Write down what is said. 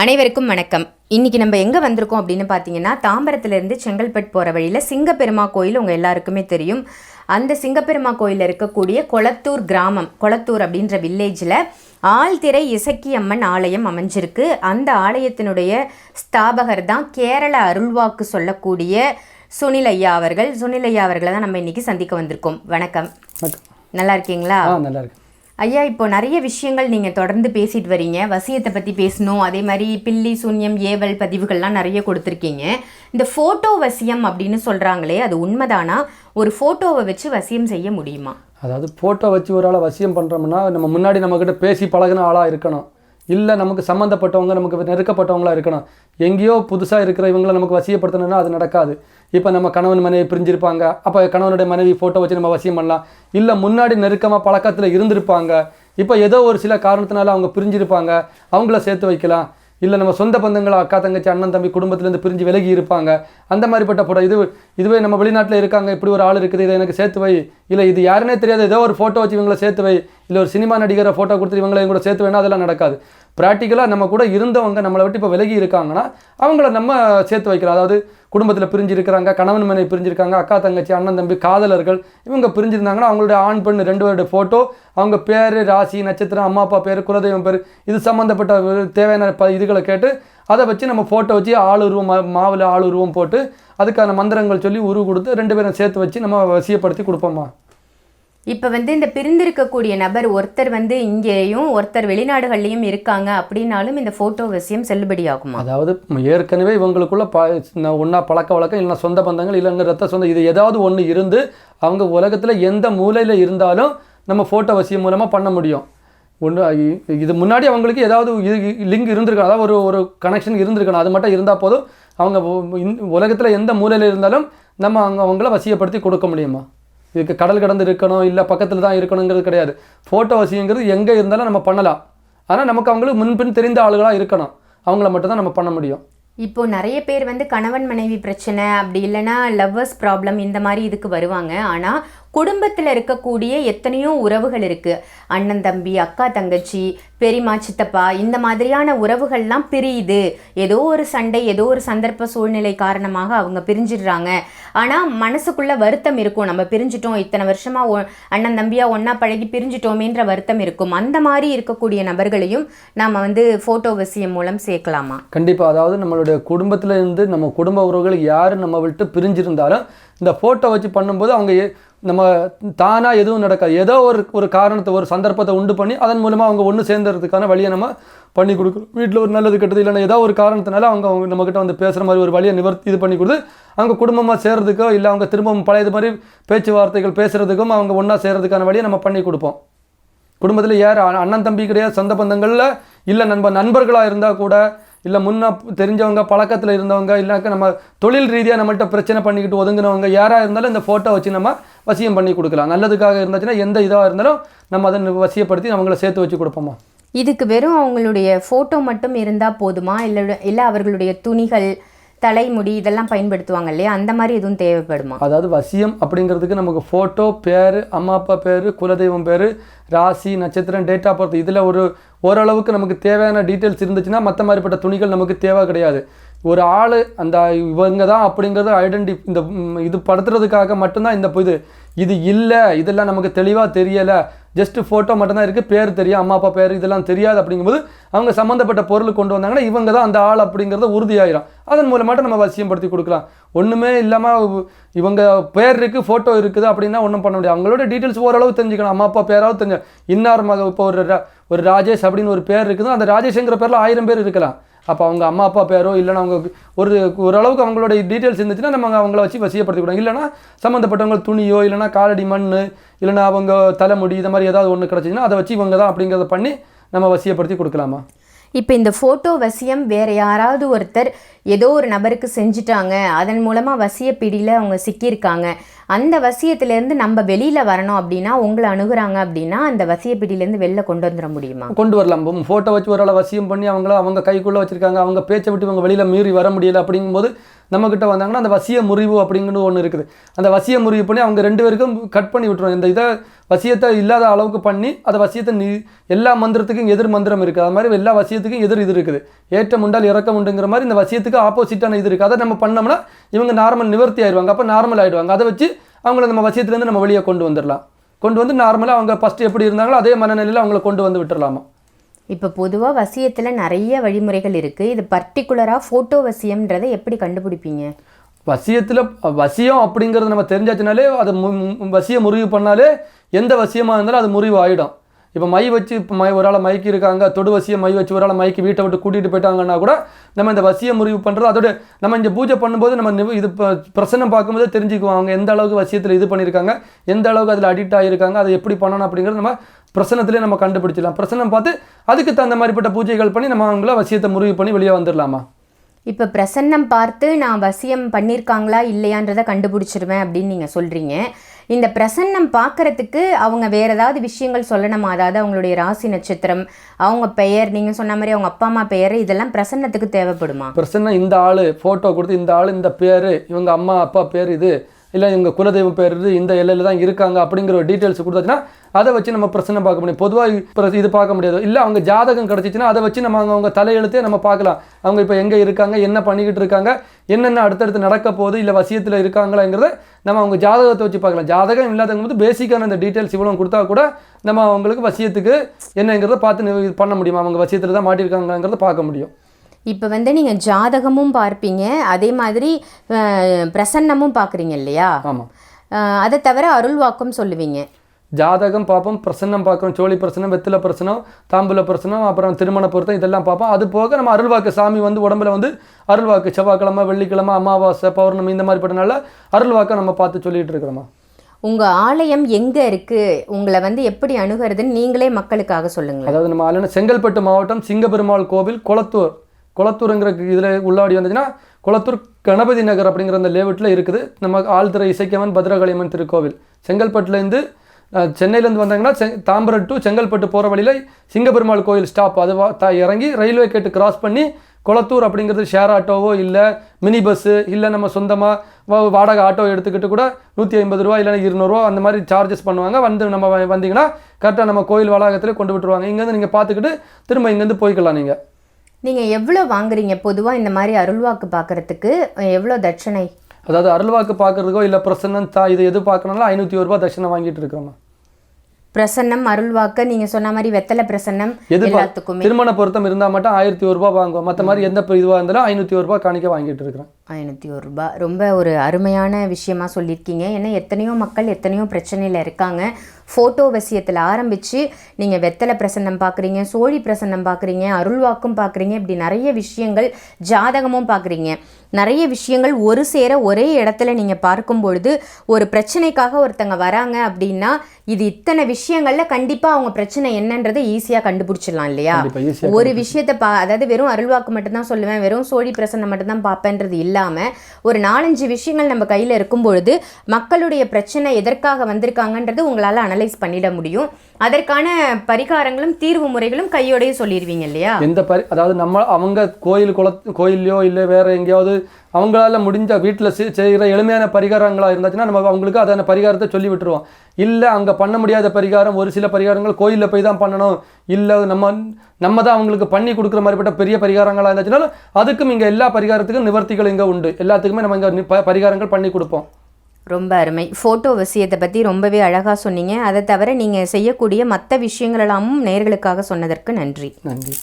அனைவருக்கும் வணக்கம். இன்னைக்கு நம்ம எங்கே வந்திருக்கோம் அப்படின்னு பார்த்தீங்கன்னா தாம்பரத்துலேருந்து செங்கல்பட்டு போகிற வழியில் சிங்கப்பெருமா கோயில் உங்கள் எல்லாருக்குமே தெரியும். அந்த சிங்கப்பெருமா கோயிலில் இருக்கக்கூடிய கொளத்தூர் கிராமம் கொளத்தூர் அப்படின்ற வில்லேஜில் ஆழ்திரை இசக்கியம்மன் ஆலயம் அமைஞ்சிருக்கு. அந்த ஆலயத்தினுடைய ஸ்தாபகர் தான் கேரள அருள்வாக்கு சொல்லக்கூடிய சுனில் ஐயா அவர்கள். சுனில் ஐயா அவர்களை தான் நம்ம இன்னைக்கு சந்திக்க வந்திருக்கோம். வணக்கம். நல்லா இருக்கீங்களா? நல்லா இருக்கு ஐயா இப்போ நிறைய விஷயங்கள் நீங்கள் தொடர்ந்து பேசிட்டு வரீங்க. வசியத்தை பற்றி பேசணும். அதே மாதிரி பில்லி சூன்யம் ஏவல் பதிவுகள்லாம் நிறைய கொடுத்துருக்கீங்க. இந்த ஃபோட்டோ வசியம் அப்படின்னு சொல்கிறாங்களே அது உண்மைதானா? ஒரு ஃபோட்டோவை வச்சு வசியம் செய்ய முடியுமா? அதாவது ஃபோட்டோ வச்சு ஒரு ஆளை வசியம் பண்ணுறோம்னா நம்ம முன்னாடி நம்மக்கிட்ட பேசி பழகின ஆளாக இருக்கணும். இல்லை நமக்கு சம்மந்தப்பட்டவங்க நமக்கு நெருக்கப்பட்டவங்களா இருக்கணும். எங்கேயோ புதுசாக இருக்கிற இவங்களை நமக்கு வசியப்படுத்தணும்னா அது நடக்காது. இப்போ நம்ம கணவன் மனைவி பிரிஞ்சிருப்பாங்க. அப்போ கணவனுடைய மனைவி ஃபோட்டோ வச்சு நம்ம வசியம் பண்ணலாம். இல்லை முன்னாடி நெருக்கமாக பழக்கத்தில் இருந்திருப்பாங்க. இப்போ ஏதோ ஒரு சில காரணத்தினால அவங்க பிரிஞ்சிருப்பாங்க. அவங்கள சேர்த்து வைக்கலாம். இல்லை நம்ம சொந்த பந்தங்கள் அக்கா தங்கச்சி அண்ணன் தம்பி குடும்பத்திலேருந்து பிரிஞ்சு விலகி இருப்பாங்க. அந்த மாதிரிப்பட்ட ஃபோட்டோ இது இதுவே நம்ம வெளிநாட்டில் இருக்காங்க இப்படி ஒரு ஆள் இருக்குது இதை எனக்கு சேர்த்து வை. இல்லை இது யாருன்னே தெரியாது ஏதோ ஒரு ஃபோட்டோ வச்சு இவங்களை சேர்த்து வை. இல்லை ஒரு சினிமா நடிகரை ஃபோட்டோ கொடுத்து இவங்களை கூட சேர்த்து வேணா அதெல்லாம் நடக்காது. ப்ராக்டிக்கலாக நம்ம கூட இருந்தவங்க நம்மளை விட்டு இப்போ விலகி இருக்காங்கன்னா அவங்கள நம்ம சேர்த்து வைக்கலாம். அதாவது குடும்பத்தில் பிரிஞ்சிருக்கிறாங்க கணவன் மனை பிரிஞ்சிருக்காங்க அக்கா தங்கச்சி அண்ணன் தம்பி காதலர்கள் இவங்க பிரிஞ்சிருந்தாங்கன்னா அவங்களுடைய ஆண் பெண் ரெண்டு பேருடைய ஃபோட்டோ அவங்க பேர் ராசி நட்சத்திரம் அம்மா அப்பா பேர் குலதெய்வம் பேர் இது சம்மந்தப்பட்ட தேவையான ப இதுகளை கேட்டு அதை வச்சு நம்ம ஃபோட்டோ வச்சு ஆள் உருவம் மா- மாவில் ஆள் உருவம் போட்டு அதுக்கான மந்திரங்கள் சொல்லி உருவ கொடுத்து ரெண்டு பேரும் சேர்த்து வச்சு நம்ம வசியப்படுத்தி கொடுப்போம்மா. இப்போ வந்து இந்த பிரிந்திருக்கக்கூடிய நபர் ஒருத்தர் வந்து இங்கேயும் ஒருத்தர் வெளிநாடுகள்லையும் இருக்காங்க அப்படின்னாலும் இந்த ஃபோட்டோ வசியம் ஆகும் அதாவது ஏற்கனவே இவங்களுக்குள்ள ப ஒன்றா பழக்க வழக்கம் இல்லைன்னா சொந்த பந்தங்கள் இல்லைங்க ரத்த சொந்தம் இது ஏதாவது ஒன்று இருந்து அவங்க உலகத்தில் எந்த மூலையில் இருந்தாலும் நம்ம ஃபோட்டோ வசியம் மூலமாக பண்ண முடியும். ஒன்று இது முன்னாடி அவங்களுக்கு ஏதாவது லிங்க் இருந்திருக்கணும். அதாவது ஒரு ஒரு கனெக்ஷன் இருந்திருக்கணும். அது மட்டும் இருந்தால் போதும். அவங்க உலகத்தில் எந்த மூலையில் இருந்தாலும் நம்ம அவங்க அவங்கள வசியப்படுத்தி கொடுக்க முடியுமா? இதுக்கு கடல் கடந்து இருக்கணும் இல்லை பக்கத்தில் தான் இருக்கணுங்கிறது கிடையாது. ஃபோட்டோ வசிங்கிறது எங்கே இருந்தாலும் நம்ம பண்ணலாம். ஆனால் நமக்கு அவங்களுக்கு முன்பின் தெரிந்த ஆளுகளாக இருக்கணும். அவங்கள மட்டும்தான் நம்ம பண்ண முடியும். இப்போ நிறைய பேர் வந்து கணவன் மனைவி பிரச்சனை அப்படி இல்லைன்னா லவ்வர்ஸ் ப்ராப்ளம் இந்த மாதிரி இதுக்கு வருவாங்க. ஆனால் குடும்பத்தில் இருக்கக்கூடிய எத்தனையோ உறவுகள் இருக்குது அண்ணன் தம்பி அக்கா தங்கச்சி பெரியமா சித்தப்பா இந்த மாதிரியான உறவுகள்லாம் பிரியுது. ஏதோ ஒரு சண்டை ஏதோ ஒரு சந்தர்ப்ப சூழ்நிலை காரணமாக அவங்க பிரிஞ்சிடுறாங்க. ஆனால் மனசுக்குள்ளே வருத்தம் இருக்கும். நம்ம பிரிஞ்சிட்டோம் இத்தனை வருஷமாக ஒ- அண்ணன் தம்பியாக ஒன்றா பழகி பிரிஞ்சிட்டோமேன்ற வருத்தம் இருக்கும். அந்த மாதிரி இருக்கக்கூடிய நபர்களையும் நாம் வந்து ஃபோட்டோ வசியம் மூலம் சேர்க்கலாமா? கண்டிப்பாக அதாவது நம்மளுடைய குடும்பத்தில் இருந்து நம்ம குடும்ப உறவுகள் யார் நம்ம விட்டு பிரிஞ்சிருந்தாலும் இந்த ஃபோட்டோ வச்சு பண்ணும்போது அவங்க நம்ம தானாக எதுவும் நடக்காது. ஏதோ ஒரு ஒரு காரணத்தை ஒரு சந்தர்ப்பத்தை உண்டு பண்ணி அதன் மூலமாக அவங்க ஒன்று சேர்ந்துறதுக்கான வழியை நம்ம பண்ணி கொடுக்குறோம் வீட்டில் ஒரு நல்லது கெட்டது இல்லைன்னா ஏதோ ஒரு காரணத்தினால அவங்க அவங்க நம்மக்கிட்ட வந்து பேசுகிற மாதிரி ஒரு வழியை நிவர்த்தி இது பண்ணி கொடுத்து அவங்க குடும்பமாக சேர்கிறதுக்கோ இல்லை அவங்க திரும்பவும் பழைய இது மாதிரி பேச்சுவார்த்தைகள் பேசுகிறதுக்கும் அவங்க ஒன்றா சேர்றதுக்கான வழியை நம்ம பண்ணி கொடுப்போம். குடும்பத்தில் யார் அண்ணன் தம்பி கிடையாது சொந்த பந்தங்களில் இல்லை நண்ப நண்பர்களாக இருந்தால் கூட இல்லை முன்ன தெரிஞ்சவங்க பழக்கத்தில் இருந்தவங்க இல்லாக்க நம்ம தொழில் ரீதியாக நம்மகிட்ட பிரச்சனை பண்ணிக்கிட்டு ஒதுங்கினவங்க யாராக இருந்தாலும் இந்த ஃபோட்டோ வச்சு நம்ம வசியம் பண்ணி கொடுக்கலாம். நல்லதுக்காக இருந்துச்சுன்னா எந்த இதாக இருந்தாலும் நம்ம அதை வசியப்படுத்தி அவங்கள சேர்த்து வச்சு கொடுப்போமா? இதுக்கு வெறும் அவங்களுடைய ஃபோட்டோ மட்டும் இருந்தால் போதுமா? இல்லை இல்லை அவர்களுடைய துணிகள் தலைமுடி இதெல்லாம் பயன்படுத்துவாங்க இல்லையா? அந்த மாதிரி எதுவும் தேவைப்படுமா? அதாவது வசியம் அப்படிங்கிறதுக்கு நமக்கு ஃபோட்டோ பேர் அம்மா அப்பா பேர் குலதெய்வம் பேர் ராசி நட்சத்திரம் டேட் ஆஃப் பர்த் இதில் ஒரு ஓரளவுக்கு நமக்கு தேவையான டீட்டெயில்ஸ் இருந்துச்சுன்னா மற்ற மாதிரிப்பட்ட துணிகள் நமக்கு தேவை கிடையாது. ஒரு ஆள் அந்த இவங்க தான் அப்படிங்கிறத ஐடென்டி இந்த இது படுத்துறதுக்காக மட்டும்தான் இந்த இது. இது இல்லை இதெல்லாம் நமக்கு தெளிவாக தெரியலை ஜஸ்ட்டு ஃபோட்டோ மட்டும்தான் இருக்குது பேர் தெரியும் அம்மா அப்பா பேர் இதெல்லாம் தெரியாது அப்படிங்கும்போது அவங்க சம்மந்தப்பட்ட பொருள் கொண்டு வந்தாங்கன்னா இவங்க தான் அந்த ஆள் அப்படிங்கிறது உறுதியாயிரும். அதன் மூலமாக நம்ம வசியப்படுத்தி கொடுக்கலாம். ஒன்றுமே இல்லாமல் இவங்க பேர் இருக்குது ஃபோட்டோ இருக்குது அப்படின்னா ஒன்றும் பண்ண முடியாது. அவங்களோட டீட்டெயில்ஸ் ஓரளவு தெரிஞ்சுக்கணும். அம்மா அப்பா பேராவது தெரிஞ்சு இன்னார் மக இப்போ ஒரு ஒரு ராஜேஷ் அப்படின்னு ஒரு பேர் இருக்குது அந்த ராஜேஷ்ங்கிற பேரில் ஆயிரம் பேர் இருக்கலாம். அப்போ அவங்க அம்மா அப்பா பேரோ இல்லைன்னா அவங்க ஒரு ஓரளவுக்கு அவங்களோட டீட்டெயில்ஸ் இருந்துச்சுன்னா நம்ம அவங்கள வச்சு வசியப்படுத்திக்கூடாது கொடுங்க இல்லைன்னா சம்மந்தப்பட்டவங்க துணியோ இல்லைன்னா காலடி மண் இல்லைன்னா அவங்க தலைமுடி இந்த மாதிரி ஏதாவது ஒன்று கிடச்சிச்சின்னா அதை வச்சு இவங்க தான் அப்படிங்கிறத பண்ணி நம்ம வசியப்படுத்தி கொடுக்கலாமா? இப்போ இந்த ஃபோட்டோ வசியம் வேறு யாராவது ஒருத்தர் ஏதோ ஒரு நபருக்கு செஞ்சுட்டாங்க. அதன் மூலமாக வசிய பிடியில் அவங்க சிக்கியிருக்காங்க. அந்த வசியத்திலேருந்து நம்ம வெளியில் வரணும் அப்படின்னா உங்களை அணுகுறாங்க அப்படின்னா அந்த வசிய பிடியிலேருந்து வெளில கொண்டு வந்துட முடியுமா? கொண்டு வரலாம். ஃபோட்டோ வச்சு ஒரு வசியம் பண்ணி அவங்கள அவங்க கைக்குள்ளே வச்சுருக்காங்க. அவங்க பேச்சை விட்டு இவங்க வெளியில் மீறி வர முடியல அப்படிங்கும்போது நம்மக்கிட்ட வந்தாங்கன்னா அந்த வசிய முறிவு அப்படிங்கிறது ஒன்று இருக்குது. அந்த வசிய முறிவு பண்ணி அவங்க ரெண்டு பேருக்கும் கட் பண்ணி விட்டுரும். இந்த இதை வசியத்தை இல்லாத அளவுக்கு பண்ணி அந்த வசியத்தை நீ எல்லா மந்திரத்துக்கும் எதிர் மந்திரம் இருக்குது. அது மாதிரி எல்லா வசியத்துக்கும் எதிர் இது இருக்குது. ஏற்றம் உண்டால் இறக்கம் உண்டுங்கிற மாதிரி இந்த வசியத்துக்கு ஆப்போசிட்டான இது இருக்குது அதை நம்ம பண்ணோம்னா இவங்க நார்மல் நிவர்த்தி ஆயிடுவாங்க. அப்போ நார்மல் ஆயிடுவாங்க. அதை வச்சு அவங்கள நம்ம வசியத்துலேருந்து நம்ம வெளியே கொண்டு வந்துடலாம். கொண்டு வந்து நார்மலாக அவங்க ஃபஸ்ட்டு எப்படி இருந்தாங்களோ அதே மனநிலையில் அவங்கள கொண்டு வந்து விட்டுறலாமா? இப்போ பொதுவாக வசியத்தில் நிறைய வழிமுறைகள் இருக்குது இது பர்டிகுலராக ஃபோட்டோ வசியம்ன்றதை எப்படி கண்டுபிடிப்பீங்க? வசியத்தில் வசியம் அப்படிங்கிறது நம்ம தெரிஞ்சாச்சுனாலே அது வசியம் முறிவு பண்ணாலே எந்த வசியமாக இருந்தாலும் அது முறிவு ஆகிடும் இப்போ மை வச்சு இப்போ மை ஒரு ஆள் மைக்கு இருக்காங்க தொடு வசியம் மை வச்சு ஒரு ஆள் மைக்கு வீட்டை விட்டு கூட்டிகிட்டு போயிட்டாங்கன்னா கூட நம்ம இந்த வசியம் முறிவு பண்ணுறது அதோட நம்ம இங்கே பூஜை பண்ணும்போது நம்ம இது பிரசனம் பிரசன்னம் பார்க்கும்போது தெரிஞ்சுக்குவோம். அவங்க எந்த அளவுக்கு வசியத்தில் இது பண்ணியிருக்காங்க எந்த அளவுக்கு அதில் அடிக்ட் ஆகியிருக்காங்க அதை எப்படி பண்ணணும் அப்படிங்கிறது நம்ம பிரசனத்திலே நம்ம கண்டுபிடிச்சிடலாம். பிரசனம் பார்த்து அதுக்கு தகுந்த மாதிரிப்பட்ட பூஜைகள் பண்ணி நம்ம அவங்கள வசியத்தை முறிவு பண்ணி வெளியே வந்துடலாமா? இப்போ பிரசன்னம் பார்த்து நான் வசியம் பண்ணியிருக்காங்களா இல்லையான்றதை கண்டுபிடிச்சிருவேன் அப்படின்னு நீங்கள் சொல்கிறீங்க இந்த பிரசன்னம் பார்க்கறதுக்கு அவங்க வேறு ஏதாவது விஷயங்கள் சொல்லணுமா? அதாவது அவங்களுடைய ராசி நட்சத்திரம் அவங்க பெயர் நீங்கள் சொன்ன மாதிரி அவங்க அப்பா அம்மா பெயர் இதெல்லாம் பிரசன்னத்துக்கு தேவைப்படுமா? பிரசன்னம் இந்த ஆள் ஃபோட்டோ கொடுத்து இந்த ஆள் இந்த பேர் இவங்க அம்மா அப்பா பேர் இது இல்லை இவங்க குலதெய்வம் பேர் இந்த எல்லையில் தான் இருக்காங்க அப்படிங்கிற ஒரு டீட்டெயில்ஸ் கொடுத்தாச்சுன்னா அதை வச்சு நம்ம பிரச்சனை பார்க்க முடியும். பொதுவாக இது பார்க்க முடியாது. இல்லை அவங்க ஜாதகம் கிடச்சிச்சின்னா அதை வச்சு நம்ம அவங்க அவங்க தலையெழுத்தே நம்ம பார்க்கலாம். அவங்க இப்போ எங்கே இருக்காங்க என்ன பண்ணிக்கிட்டு இருக்காங்க என்னென்ன அடுத்தடுத்து நடக்க போகுது இல்லை வசியத்தில் இருக்காங்களாங்கிறத நம்ம அவங்க ஜாதகத்தை வச்சு பார்க்கலாம். ஜாதகம் இல்லாதவங்க வந்து பேசிக்கான அந்த டீட்டெயில்ஸ் இவ்வளோ கொடுத்தா கூட நம்ம அவங்களுக்கு வசியத்துக்கு என்னங்கிறத பார்த்து இது பண்ண முடியும். அவங்க வசியத்தில் தான் மாட்டியிருக்காங்கிறத பார்க்க முடியும். இப்போ வந்து நீங்கள் ஜாதகமும் பார்ப்பீங்க அதே மாதிரி பிரசன்னமும் பார்க்குறீங்க இல்லையா? ஆமாம் அதை தவிர அருள்வாக்கும் சொல்லுவீங்க. ஜாதகம் பார்ப்போம் பிரசன்னம் பார்க்குறோம் சோழி பிரசனம் வெத்தில பிரசனம் தாம்பூல பிரசனம் அப்புறம் திருமண பொருத்தம் இதெல்லாம் பார்ப்போம். அது போக நம்ம அருள்வாக்கு சாமி வந்து உடம்புல வந்து அருள்வாக்கு செவ்வாய்க்கிழமை வெள்ளிக்கிழமை அமாவாசை பௌர்ணமி இந்த மாதிரிப்பட்ட நாளில் அருள்வாக்கை நம்ம பார்த்து சொல்லிட்டு இருக்கிறோமா? உங்கள் ஆலயம் எங்கே இருக்குது உங்களை வந்து எப்படி அணுகிறதுன்னு நீங்களே மக்களுக்காக சொல்லுங்களேன். அதாவது நம்ம ஆளுநர் செங்கல்பட்டு மாவட்டம் சிங்கபெருமாள் கோவில் குளத்தூர். குளத்தூருங்கிற இதில் உள்ளாடி வந்துச்சுன்னா குளத்தூர் கணபதி நகர் அப்படிங்கிற அந்த லேவட்டில் இருக்குது. நம்ம ஆழ்துறை இசைக்கவன் பத்ரகாளியம்மன் திருக்கோவில். செங்கல்பட்டுலேருந்து சென்னையிலேருந்து வந்தாங்கன்னா செங் தாம்பரம் டு செங்கல்பட்டு போகிற வழியில் சிங்கபெருமாள் கோயில் ஸ்டாப் அது த- இறங்கி ரயில்வே கேட்டு கிராஸ் பண்ணி குளத்தூர் அப்படிங்கிறது ஷேர் ஆட்டோவோ இல்லை மினி பஸ்ஸு இல்லை நம்ம சொந்தமாக வாடகை ஆட்டோ எடுத்துக்கிட்டு கூட நூற்றி ஐம்பது ரூபா இல்லைன்னா இருநூறுவா அந்த மாதிரி சார்ஜஸ் பண்ணுவாங்க. வந்து நம்ம வந்தீங்கன்னா கரெக்டாக நம்ம கோயில் வளாகத்தில் கொண்டு விட்டுருவாங்க. இங்கேருந்து நீங்கள் பார்த்துக்கிட்டு திரும்ப இங்கேருந்து போய்க்கலாம் நீங்கள் நீங்கள் எவ்வளோ வாங்குறீங்க? பொதுவாக இந்த மாதிரி அருள்வாக்கு பார்க்கறதுக்கு எவ்வளோ தட்சணை? அதாவது அருள்வாக்கு பார்க்குறதுக்கோ இல்லை பிரசன்னம் தா இது எது பார்க்கணும்னா ஐநூற்றி ஒரு ரூபா தட்சணை வாங்கிட்டு இருக்கிறோம்? பிரசன்னம் அருள்வாக்கு நீங்கள் சொன்ன மாதிரி வெத்தலை பிரசன்னம் எல்லாத்துக்குமே. திருமண பொருத்தம் இருந்தால் மட்டும் ஆயிரத்தி ஒரு வாங்குவோம். மற்ற மாதிரி எந்த இதுவாக இருந்தாலும் ஐநூற்றி ஒரு ரூபா காணிக்க வாங்கிட்டு இருக்கிறேன். ஐநூற்றி ஒரு ரூபாய் ரொம்ப ஒரு அருமையான விஷயமா சொல்லியிருக்கீங்க. ஏன்னா எத்தனையோ மக்கள் எத்தனையோ பிரச்சனையில் இருக்காங்க. ஃபோட்டோ வசியத்தில் ஆரம்பித்து நீங்கள் வெத்தலை பிரசன்னம் பார்க்குறீங்க சோழி பிரசன்னம் பார்க்குறீங்க அருள்வாக்கும் பார்க்குறீங்க இப்படி நிறைய விஷயங்கள் ஜாதகமும் பார்க்குறீங்க நிறைய விஷயங்கள் ஒரு சேர ஒரே இடத்துல நீங்கள் பார்க்கும் பொழுது ஒரு பிரச்சனைக்காக ஒருத்தங்க வராங்க அப்படின்னா இது இத்தனை விஷயங்களில் கண்டிப்பாக அவங்க பிரச்சனை என்னன்றதை ஈஸியாக கண்டுபிடிச்சிடலாம் இல்லையா? ஒரு விஷயத்தை பா அதாவது வெறும் அருள்வாக்கு மட்டும்தான் சொல்லுவேன் வெறும் சோழி பிரசன்னம் மட்டும்தான் பார்ப்பேன்றது இல்லாமல் ஒரு நாலஞ்சு விஷயங்கள் நம்ம கையில் இருக்கும் பொழுது மக்களுடைய பிரச்சனை எதற்காக வந்திருக்காங்கன்றது உங்களால் அனலைஸ் பண்ணிட முடியும். அதற்கான பரிகாரங்களும் தீர்வு முறைகளும் கையோடையே சொல்லிடுவீங்க இல்லையா? எந்த பரி அதாவது நம்ம அவங்க கோயில் குள கோயிலையோ இல்லை வேறு எங்கேயாவது அவங்களால முடிஞ்ச வீட்டில் செய்கிற எளிமையான பரிகாரங்களாக இருந்துச்சுன்னா நம்ம அவங்களுக்கு அதான பரிகாரத்தை சொல்லி விட்டுருவோம். இல்லை அங்கே பண்ண முடியாத பரிகாரம் ஒரு சில பரிகாரங்கள் கோயிலில் போய் தான் பண்ணணும். இல்லை நம்ம நம்ம தான் அவங்களுக்கு பண்ணி கொடுக்குற மாதிரிப்பட்ட பெரிய பரிகாரங்களாக இருந்துச்சுனாலும் அதுக்கும் இங்கே எல்லா பரிகாரத்துக்கும் நிவர்த்திகள் இங்கே உண்டு. எல்லாத்துக்குமே நம்ம இங்கே பரிகாரங்கள் பண்ணி கொடுப்போம். ரொம்ப அருமை. ஃபோட்டோ விஷயத்தை பற்றி ரொம்பவே அழகாக சொன்னீங்க. அதை தவிர நீங்கள் செய்யக்கூடிய மற்ற விஷயங்கள் எல்லாமும் நேர்களுக்காக சொன்னதற்கு நன்றி. நன்றி.